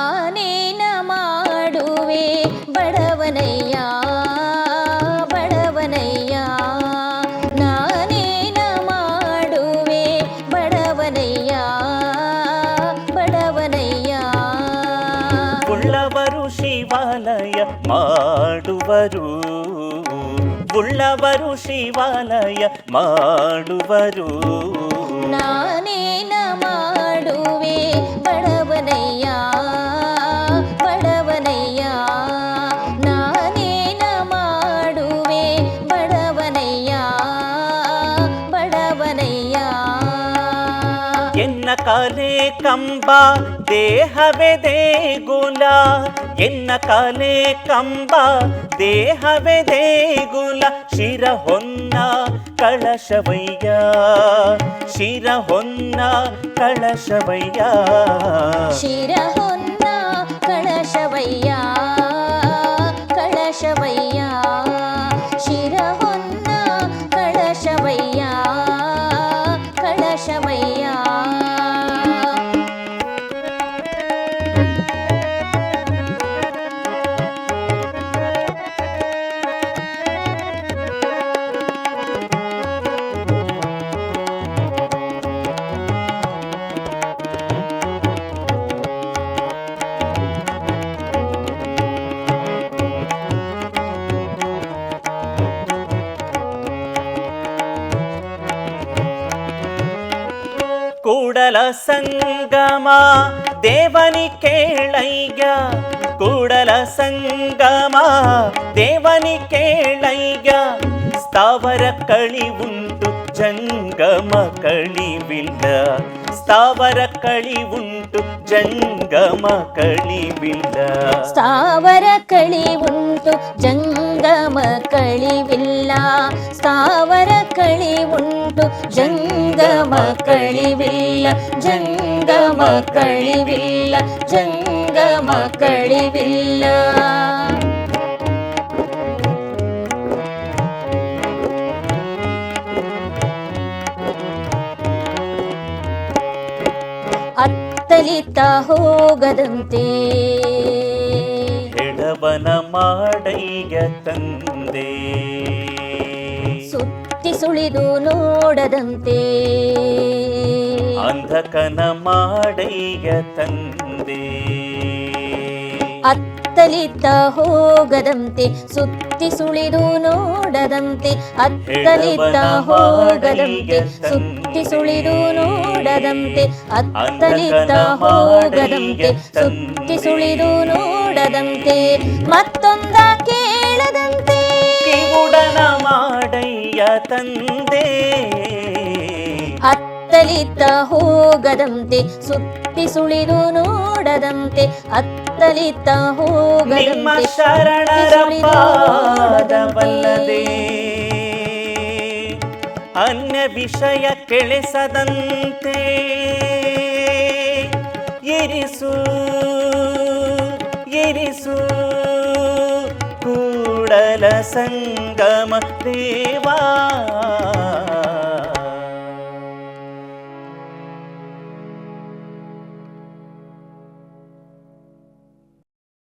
ನಾನೇನ ಮಾಡುವೆ ಬಡವನಯ್ಯ ಬಡವನಯ್ಯ ನಾನೇನ ಮಾಡುವೆ ಬಡವನಯ್ಯ ಬಡವನಯ್ಯ ಉಳ್ಳವರು ಶಿವಾಲಯ ಮಾಡುವರು ಉಳ್ಳವರು ಶಿವಾಲಯ ಮಾಡುವರು ನಾನೇನ ಮಾಡುವೆ ಬಡವನಯ್ಯ ಕಾಲೇ ಕಂಬ ದೇಹವೇ ದೇಗುಲ ಎನ್ನ ಕಾಲೇ ಕಂಬ ದೇಹವೇ ದೇಗುಲ ಶಿರ ಹೊನ್ನ ಕಳಶವಯ್ಯ ಶಿರ ಹೊನ್ನ ಕಳಶವಯ್ಯ ಶಿರ ಹೊನ್ನ ಕೂಡಲ ಸಂಗಮ ದೇವನಿ ಕೇಳಯ್ಯ ಕೂಡಲ ಸಂಗಮ ದೇವನಿ ಕೇಳಯ್ಯ ಸ್ಥಾವರ ಕಳಿವುಂಟು ಜಂಗಮ ಕಳಿವಿಲ್ಲ ಸ್ಥಾವರ ಕಳಿವುಂಟು ಜಂಗಮ ಕಳಿವಿಲ್ಲ ಸ್ಥಾವರ ಕಳಿ ಉಂಟು ಜಂಗಮ ಕಳಿವಿಲ್ಲ ಸ್ಥಾವರ ಕಳಿ ಉಂಟು ಜಂಗಮ ಕಳಿವಿಲ್ಲ ಜಂಗಮ ಕಳಿವಿಲ್ಲ ಜಂಗಮ ಕಳಿವಿಲ್ಲ ಅತ್ತಲಿತ ಹೋಗದಂತೆ. ಎಡವನ ಮಾಡಯ್ಯ ತಂದೆ. ಸುತ್ತಿ ಸುಳಿದು ನೋಡದಂತೆ. ಅಂಧಕನ ಮಾಡಯ್ಯ ತಂದೆ. ಅತ್ತಲಿತ ಹೋಗದಂತೆ ಸುತ್ತಿ ಸುಳಿದು ನೋಡದಂತೆ ಅತ್ತಲಿತ ಹೋಗದಂತೆ ಸುತ್ತಿ ಸುಳಿದು ನೋಡದಂತೆ ಅತ್ತಲಿತ ಹೋಗದಂತೆ ಸುತ್ತಿ ಸುಳಿದು ನೋಡದಂತೆ ಮತ್ತೊಂದ ಕೇಳದಂತೆ. ಕಿವುಡನ ಮಾಡಯ್ಯ ತಂದೆ. ಅತ್ತಲಿತ ಹೋಗದಂತೆ ಸುತ್ತಿ ಸುಳಿದು ನೋಡದಂತೆ ಅತ್ತಲಿತ ಹೋಗದಂತೆ ಶರಣರ ಪಾದವಲ್ಲದೆ ಅನ್ಯ ವಿಷಯ ಕೆಳಿಸದಂತೆ ಇರಿಸು ಇರಿಸು ಕೂಡಲ ಸಂಗಮ ದೇವಾ.